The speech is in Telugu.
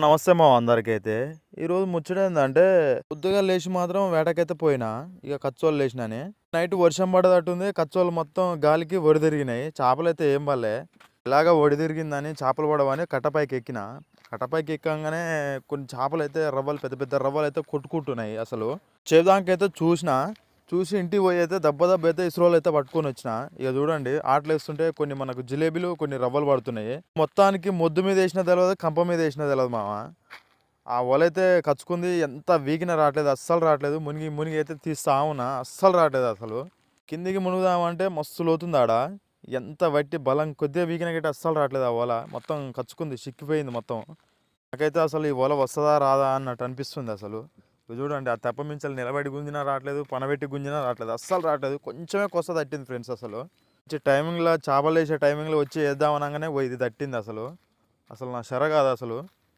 నమస్తే మా అందరికైతే. ఈరోజు ముచ్చట ఏంటంటే పొద్దుగా లేచి మాత్రం వేటకైతే పోయినా ఇక కచ్చోళ్ళు లేచినాని. నైట్ వర్షం పడేటట్టుంది కచ్చోళ్ళు మొత్తం గాలికి ఒడిదిరిగినాయి చేపలు అయితే ఏం పడలే. ఇలాగ ఒడిదిరిగిందని చేపలు పడవని కట్టపైకి ఎక్కిన. కట్టపైకి ఎక్కగానే కొన్ని చేపలు అయితే రవ్వలు పెద్ద పెద్ద రవ్వలు అయితే కొట్టుకుంటున్నాయి అసలు. చేదానికైతే చూసిన చూసి ఇంటికి పోయి అయితే దెబ్బ దెబ్బ అయితే ఇస్రోలు అయితే పట్టుకొని వచ్చిన. ఇక చూడండి ఆటలు వేస్తుంటే కొన్ని మనకు జిలేబీలు కొన్ని రవ్వలు పడుతున్నాయి. మొత్తానికి మొద్దు మీద వేసిన తెలియదు కంప మీద వేసిన తెలియదు మామ. ఆ వలైతే కచ్చుకుంది ఎంత వీకిన రావట్లేదు అస్సలు రావట్లేదు. మునిగి మునిగి అయితే తీస్తా ఉన్నా అస్సలు రావట్లేదు అసలు. కిందికి మునుగుదామంటే మస్తు లోతుంది ఆడ. ఎంత వట్టి బలం కొద్దిగా వీకిన గట్టి అస్సలు రావట్లేదు ఆ వల. మొత్తం కచ్చుకుంది చిక్కిపోయింది మొత్తం. నాకైతే అసలు ఈ వల వస్తుందా రాదా అన్నట్టు అనిపిస్తుంది అసలు. చూడండి ఆ తెప్ప మించలు నిలబడి గుంజినా రావట్లేదు పనబెట్టి గుంజినా రావట్లేదు అస్సలు రావట్లేదు. కొంచెమే కొస తట్టింది ఫ్రెండ్స్ అసలు. వచ్చే టైమింగ్లో చేపలు వేసే టైమింగ్లో వచ్చి వేద్దాం అనగానే ఇది తట్టింది అసలు. అసలు నా శర కాదు అసలు.